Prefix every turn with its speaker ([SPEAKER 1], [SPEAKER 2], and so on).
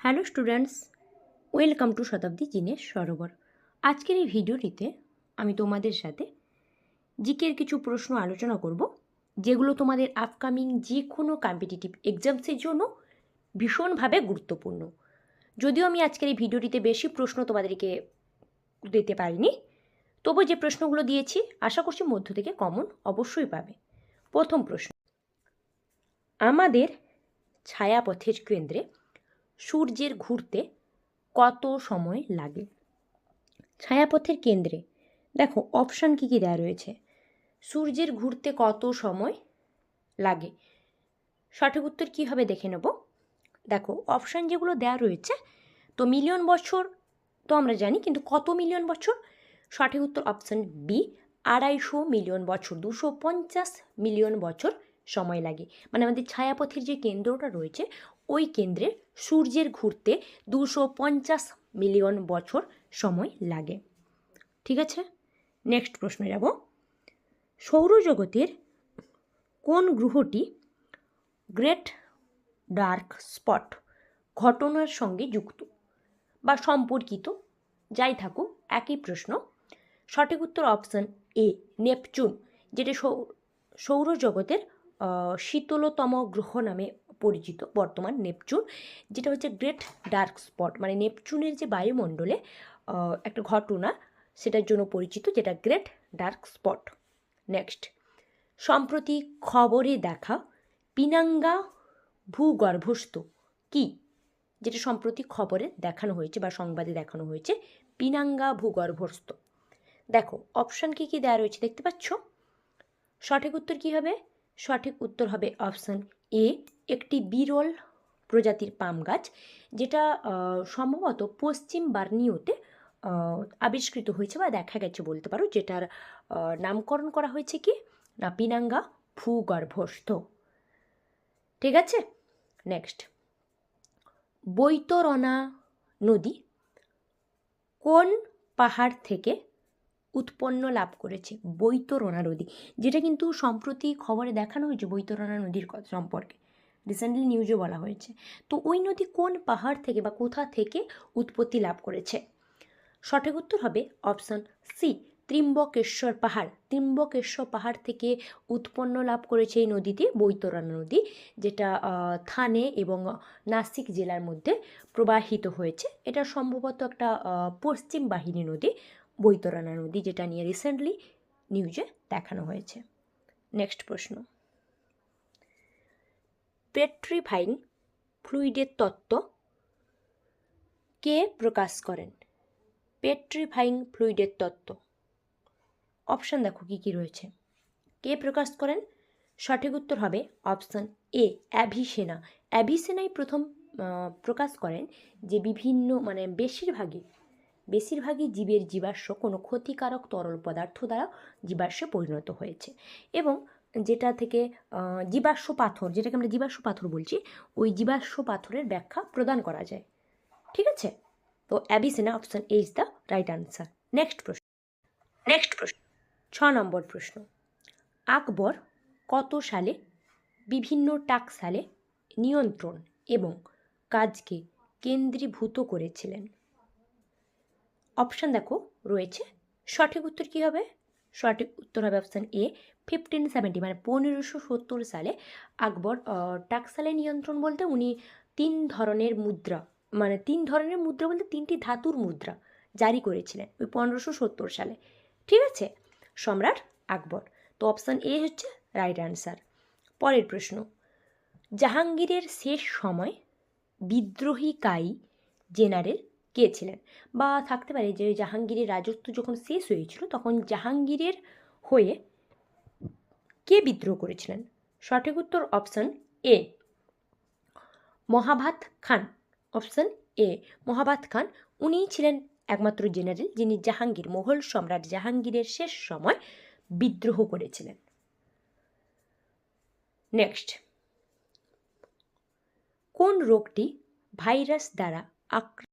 [SPEAKER 1] Hello students, welcome to শতাব্দী জিনের সরোবর। আজকের এই ভিডিওটিতে আমি তোমাদের সাথে জিকের কিছু প্রশ্ন আলোচনা করব, যেগুলো তোমাদের আপকামিং যে কোনো কম্পিটিটিভ এক্সামসের জন্য ভীষণভাবে গুরুত্বপূর্ণ। যদিও আমি আজকের এই ভিডিওটিতে বেশি প্রশ্ন তোমাদেরকে দিতে পারিনি তবু যে প্রশ্নগুলো দিয়েছি, আশা করছি মধ্য থেকে কমন অবশ্যই পাবে। প্রথম প্রশ্ন, আমাদের ছায়াপথের কেন্দ্রে সূর্যের ঘুরতে কত সময় লাগে? ছায়াপথের কেন্দ্রে। দেখো অপশান কী কী দেওয়া রয়েছে? সূর্যের ঘুরতে কত সময় লাগে? সঠিক উত্তর কী হবে দেখে নেব? দেখো অপশান যেগুলো দেওয়া রয়েছে, তো মিলিয়ন বছর তো আমরা জানি, কিন্তু কত মিলিয়ন বছর? সঠিক উত্তর অপশান বি আড়াইশো মিলিয়ন বছর, দুশো পঞ্চাশ মিলিয়ন বছর সময় লাগে। মানে আমাদের ছায়াপথের যে কেন্দ্রটা রয়েছে ওই কেন্দ্রে সূর্যের ঘুরতে দুশো পঞ্চাশ মিলিয়ন বছর সময় লাগে। ঠিক আছে? নেক্সট প্রশ্নে যাব। সৌরজগতের কোন গ্রহটি গ্রেট ডার্ক স্পট ঘটনার সঙ্গে যুক্ত বা সম্পর্কিত? যাই থাকুক, একই প্রশ্ন। সঠিক উত্তর অপশান এ, নেপচুন, যেটা সৌরজগতের শীতলতম গ্রহ নামে পরিচিত, বর্তমান নেপচুন, যেটা হচ্ছে গ্রেট ডার্ক স্পট। মানে নেপচুনের যে বায়ুমণ্ডলে একটা ঘটনা সেটার জন্য পরিচিত, যেটা গ্রেট ডার্ক স্পট। নেক্সট। সম্প্রতি খবরে দেখা, পিনাঙ্গা ভূগর্ভস্থ, কি? যেটা সম্প্রতি খবরে দেখানো হয়েছে বা সংবাদে দেখানো হয়েছে, পিনাঙ্গা ভূগর্ভস্থ। দেখো, অপশান কী কী দেওয়া রয়েছে দেখতে পাচ্ছ? সঠিক উত্তর কী হবে? সঠিক উত্তর হবে অপশান এ একটি বিরল প্রজাতির পাম গাছ, যেটা সম্ভবত পশ্চিম বার্নিওতে আবিষ্কৃত হয়েছে বা দেখা গেছে বলতে পারো, যেটার নামকরণ করা হয়েছে কি? না, পিনাঙ্গা ভূগর্ভস্থ। ঠিক আছে? নেক্সট বৈতরণা নদী কোন পাহাড় থেকে উৎপন্ন লাভ করেছে? বৈতরণা নদী। যেটা কিন্তু সম্প্রতি খবরে দেখানো হয়েছে বৈতরণা নদীর সম্পর্কে। রিসেন্টলি নিউজে বলা হয়েছে। তো ওই নদী কোন পাহাড় থেকে বা কোথা থেকে উৎপত্তি লাভ করেছে? সঠিক উত্তর হবে অপশন সি ত্রিম্বকেশ্বর পাহাড়। ত্রিম্বকেশ্বর পাহাড় থেকে উৎপন্ন লাভ করেছে এই নদীটি বৈতরণা নদী, যেটা থানে এবং নাসিক জেলার মধ্যে প্রবাহিত হয়েছে। এটা সম্ভবত একটা পশ্চিম বাহিনী নদী, বৈতরণা নদী, যেটা নিয়ে রিসেন্টলি নিউজে দেখানো হয়েছে। নেক্সট প্রশ্ন। পেট্রিফাইং ফ্লুইডের তত্ত্ব কে প্রকাশ করেন? পেট্রিফাইং ফ্লুইডের তত্ত্ব। অপশান দেখো কী কী রয়েছে। কে প্রকাশ করেন? সঠিক উত্তর হবে অপশান এ, অ্যাভিসেনা। অ্যাভিসেনাই প্রথম প্রকাশ করেন যে বিভিন্ন মানে বেশিরভাগই বেশিরভাগই জীবের জীবাশ্ম কোনো ক্ষতিকারক তরল পদার্থ দ্বারা জীবাশ্মে পরিণত হয়েছে। এবং যেটা থেকে জীবাশ্ম পাথর, যেটাকে আমরা জীবাশ্ম পাথর বলছি, ওই জীবাশ্ম পাথরের ব্যাখ্যা প্রদান করা যায়। ঠিক আছে? তো Avicenna option A is the right answer next প্রশ্ন। নেক্সট প্রশ্ন। ছ নম্বর প্রশ্ন। আকবর কত সালে বিভিন্ন টাকসালে নিয়ন্ত্রণ এবং কাজকে কেন্দ্রীভূত করেছিলেন? অপশান দেখো, রয়েছে। সঠিক উত্তর কী হবে? সঠিক উত্তর হবে অপশান এ ফিফটিন সেভেন্টি মানে পনেরোশো সত্তর সালে আকবর টাকসালে নিয়ন্ত্রণ বলতে উনি তিন ধরনের মুদ্রা মানে তিন ধরনের মুদ্রা বলতে তিনটি ধাতুর মুদ্রা জারি করেছিলেন ওই পনেরোশো সত্তর সালে। ঠিক আছে? সম্রাট আকবর। তো অপশান এ হচ্ছে রাইট অ্যান্সার পরের প্রশ্ন। জাহাঙ্গীরের শেষ সময় বিদ্রোহী কাই জেনারেল কে ছিলেন? বা থাকতে পারে যে জাহাঙ্গীরের রাজত্ব যখন শেষ হয়েছিল, তখন জাহাঙ্গীরের হয়ে কে বিদ্রোহ করেছিলেন? সঠিক উত্তর option A. মহাভাত Khan. Option A. মহাভাত খান, উনিই ছিলেন একমাত্র জেনারেল যিনি জাহাঙ্গীর মোগল সম্রাট জাহাঙ্গীরের শেষ সময় বিদ্রোহ করেছিলেন। নেক্সট। কোন রোগটি ভাইরাস দ্বারা আক্রান্ত